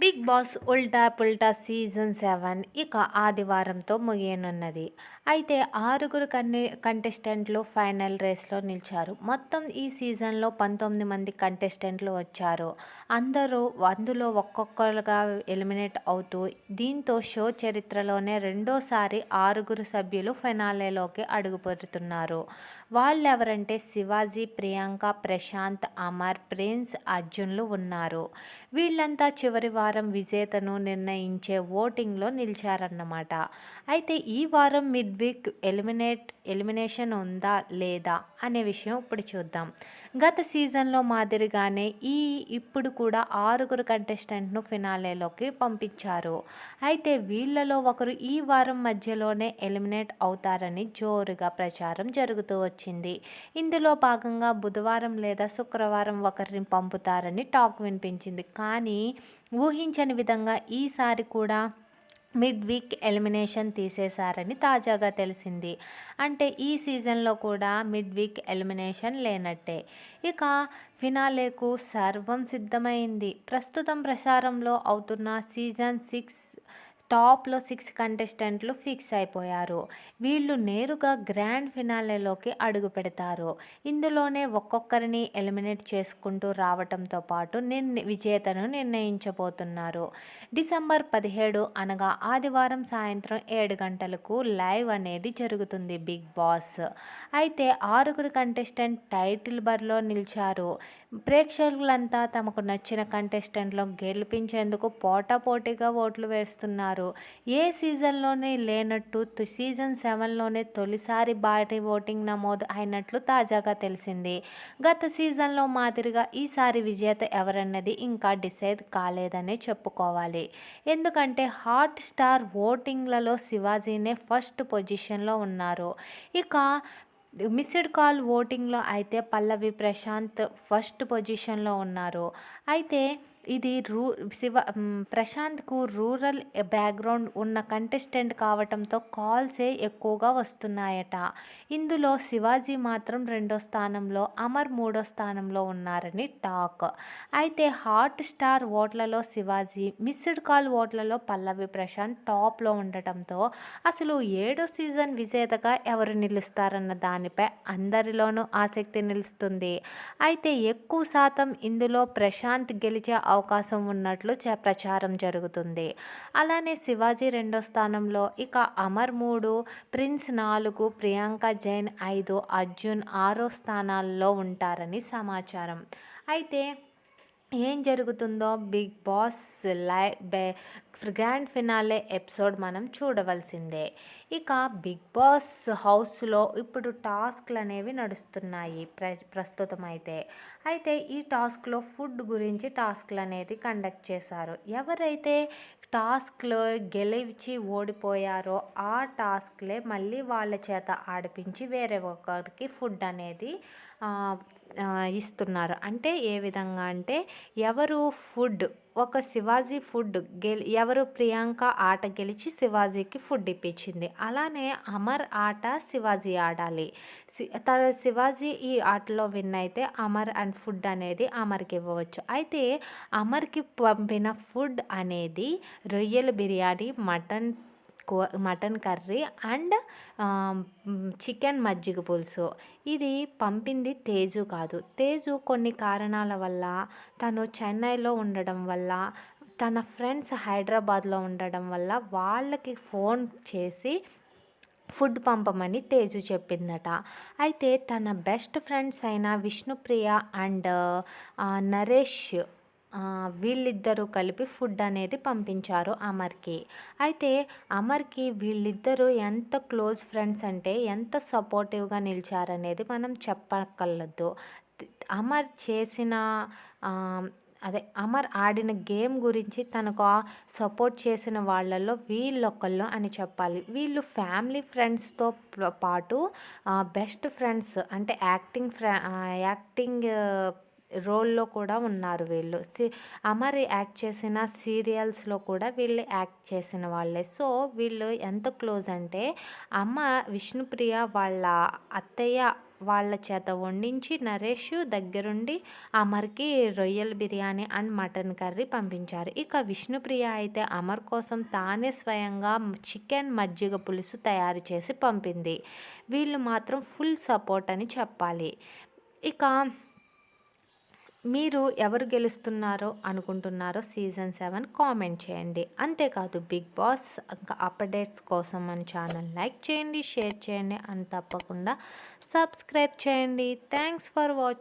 Big boss ఉల్టా పుల్టా season seven ఇక ఆదివారంతో ముగియనున్నది. అయితే ఆరుగురు కన్నే కంటెస్టెంట్లు ఫైనల్ రేస్లో నిలిచారు. మొత్తం ఈ సీజన్లో పంతొమ్మిది మంది కంటెస్టెంట్లు వచ్చారు. అందరూ అందులో ఒక్కొక్కరుగా ఎలిమినేట్ అవుతూ దీంతో షో చరిత్రలోనే రెండోసారి ఆరుగురు సభ్యులు ఫెనాలేలోకి అడుగుపెడుతున్నారు. వాళ్ళెవరంటే శివాజీ ప్రియాంక ప్రశాంత్ అమర్ ప్రిన్స్ అర్జున్లు ఉన్నారు. వీళ్ళంతా చివరి వారం విజేతను నిర్ణయించే ఓటింగ్లో నిలిచారన్నమాట. అయితే ఈ వారం మిడ్ వీక్ ఎలిమినేట్ ఎలిమినేషన్ ఉందా లేదా అనే విషయం ఇప్పుడు చూద్దాం. గత సీజన్లో మాదిరిగానే ఈ ఇప్పుడు కూడా ఆరుగురు కంటెస్టెంట్ను ఫినాలేలోకి పంపించారు. అయితే వీళ్ళలో ఒకరు ఈ వారం మధ్యలోనే ఎలిమినేట్ అవుతారని జోరుగా ప్రచారం జరుగుతూ వచ్చింది. ఇందులో భాగంగా బుధవారం లేదా శుక్రవారం ఒకరిని పంపుతారని టాక్ వినిపించింది. కానీ ఊహ ఊహించని విధంగా ఈసారి కూడా మిడ్ వీక్ ఎలిమినేషన్ తీసేశారని తాజాగా తెలిసింది. అంటే ఈ సీజన్లో కూడా మిడ్ వీక్ ఎలిమినేషన్ లేనట్టే. ఇక ఫినాలేకు సర్వం సిద్ధమైంది. ప్రస్తుతం ప్రసారంలో అవుతున్న సీజన్ సిక్స్ టాప్లో సిక్స్ కంటెస్టెంట్లు ఫిక్స్ అయిపోయారు. వీళ్ళు నేరుగా గ్రాండ్ ఫినాలేలోకి అడుగు పెడతారు. ఇందులోనే ఒక్కొక్కరిని ఎలిమినేట్ చేసుకుంటూ రావటంతో పాటు నిర్ణ విజేతను నిర్ణయించబోతున్నారు. డిసెంబర్ పదిహేడు అనగా ఆదివారం సాయంత్రం ఏడు గంటలకు లైవ్ అనేది జరుగుతుంది బిగ్ బాస్. అయితే ఆరుగురు కంటెస్టెంట్ టైటిల్ బర్లో నిలిచారు. ప్రేక్షకులంతా తమకు నచ్చిన కంటెస్టెంట్లో గెలిపించేందుకు పోటాపోటీగా ఓట్లు వేస్తున్నారు. ఏ సీజన్లోనే లేనట్టు సీజన్ సెవెన్లోనే తొలిసారి భారీ ఓటింగ్ నమోదు అయినట్లు తాజాగా తెలిసింది. గత సీజన్లో మాదిరిగా ఈసారి విజేత ఎవరన్నది ఇంకా డిసైడ్ కాలేదనే చెప్పుకోవాలి. ఎందుకంటే హాట్ స్టార్ ఓటింగ్లలో శివాజీనే ఫస్ట్ పొజిషన్లో ఉన్నారు. ఇక మిస్డ్ కాల్ ఓటింగ్లో అయితే పల్లవి ప్రశాంత్ ఫస్ట్ పొజిషన్లో ఉన్నారు. అయితే ఇది రూ శివ ప్రశాంత్కు రూరల్ బ్యాక్గ్రౌండ్ ఉన్న కంటెస్టెంట్ కావటంతో కాల్సే ఎక్కువగా వస్తున్నాయట. ఇందులో శివాజీ మాత్రం రెండో స్థానంలో అమర్ మూడో స్థానంలో ఉన్నారని టాక్. అయితే హాట్ స్టార్ ఓట్లలో శివాజీ మిస్డ్ కాల్ ఓట్లలో పల్లవి ప్రశాంత్ టాప్లో ఉండటంతో అసలు ఏడో సీజన్ విజేతగా ఎవరు నిలుస్తారన్న దానిపై అందరిలోనూ ఆసక్తి నిలుస్తుంది. అయితే ఎక్కువ శాతం ఇందులో ప్రశాంత్ గెలిచే అవకాశం ఉన్నట్లు ప్రచారం జరుగుతుంది. అలానే శివాజీ రెండో స్థానంలో ఇక అమర్ మూడు ప్రిన్స్ నాలుగు ప్రియాంక జైన్ ఐదు అర్జున్ ఆరో స్థానాల్లో ఉంటారని సమాచారం. అయితే ఏం జరుగుతుందో బిగ్ బాస్ లై గ్రాండ్ ఫినాలే ఎపిసోడ్ మనం చూడవలసిందే. ఇక బిగ్ బాస్ హౌస్లో ఇప్పుడు టాస్క్లు అనేవి నడుస్తున్నాయి ప్ర ప్రస్తుతం అయితే అయితే ఈ టాస్క్లో ఫుడ్ గురించి టాస్క్లు అనేది కండక్ట్ చేశారు. ఎవరైతే టాస్క్లో గెలిచి ఓడిపోయారో ఆ టాస్క్లే మళ్ళీ వాళ్ళ చేత ఆడిపించి వేరే ఒకరికి ఫుడ్ అనేది ఇస్తున్నారు. అంటే ఏ విధంగా అంటే ఎవరు ఫుడ్ ఒక శివాజీ ఫుడ్ గెలి ఎవరు ప్రియాంక ఆట గెలిచి శివాజీకి ఫుడ్ ఇప్పించింది. అలానే అమర్ ఆట శివాజీ ఆడాలి. తన శివాజీ ఈ ఆటలో విన్ అయితే అమర్ అండ్ ఫుడ్ అనేది అమర్కి ఇవ్వవచ్చు. అయితే అమర్కి పంపిన ఫుడ్ అనేది రొయ్యల biryani mutton mutton curry and chicken మజ్జిగ పులుసు. ఇది పంపింది తేజు కాదు. తేజు కొన్ని కారణాల వల్ల తను చెన్నైలో ఉండడం వల్ల తన ఫ్రెండ్స్ హైదరాబాద్లో ఉండడం వల్ల వాళ్ళకి ఫోన్ చేసి ఫుడ్ పంపమని తేజు చెప్పిందట. అయితే తన బెస్ట్ ఫ్రెండ్స్ అయిన విష్ణుప్రియ అండ్ నరేష్ వీళ్ళిద్దరూ కలిపి ఫుడ్ అనేది పంపించారు అమర్కి. అయితే అమర్కి వీళ్ళిద్దరూ ఎంత క్లోజ్ ఫ్రెండ్స్ అంటే ఎంత సపోర్టివ్గా నిలిచారనేది మనం చెప్పక్కర్లేదు. అమర్ చేసిన అదే అమర్ ఆడిన గేమ్ గురించి తనకు సపోర్ట్ చేసిన వాళ్ళల్లో వీళ్ళొకళ్ళు అని చెప్పాలి. వీళ్ళు ఫ్యామిలీ ఫ్రెండ్స్తో పాటు బెస్ట్ ఫ్రెండ్స్ అంటే యాక్టింగ్ ఫ్రె యాక్టింగ్ రోల్లో కూడా ఉన్నారు వీళ్ళు. సి అమర్ యాక్ట్ చేసిన సీరియల్స్లో కూడా వీళ్ళు యాక్ట్ చేసిన వాళ్ళే. సో వీళ్ళు ఎంత క్లోజ్ అంటే అమ్మ విష్ణుప్రియ వాళ్ళ అత్తయ్య వాళ్ళ చేత వండించి నరేష్ దగ్గరుండి అమర్కి రొయ్యల బిర్యానీ అండ్ మటన్ కర్రీ పంపించారు. ఇక విష్ణుప్రియ అయితే అమర్ కోసం తానే స్వయంగా చికెన్ మజ్జిగ పులుసు తయారు చేసి పంపింది. వీళ్ళు మాత్రం ఫుల్ సపోర్ట్ అని చెప్పాలి. ఇక మీరు ఎవరు గెలుస్తున్నారో అనుకుంటున్నారో సీజన్ సెవెన్ కామెంట్ చేయండి. అంతేకాదు బిగ్ బాస్ ఇంకా అప్డేట్స్ కోసం మన ఛానల్ లైక్ చేయండి షేర్ చేయండి అని తప్పకుండా సబ్స్క్రైబ్ చేయండి. Thanks for watching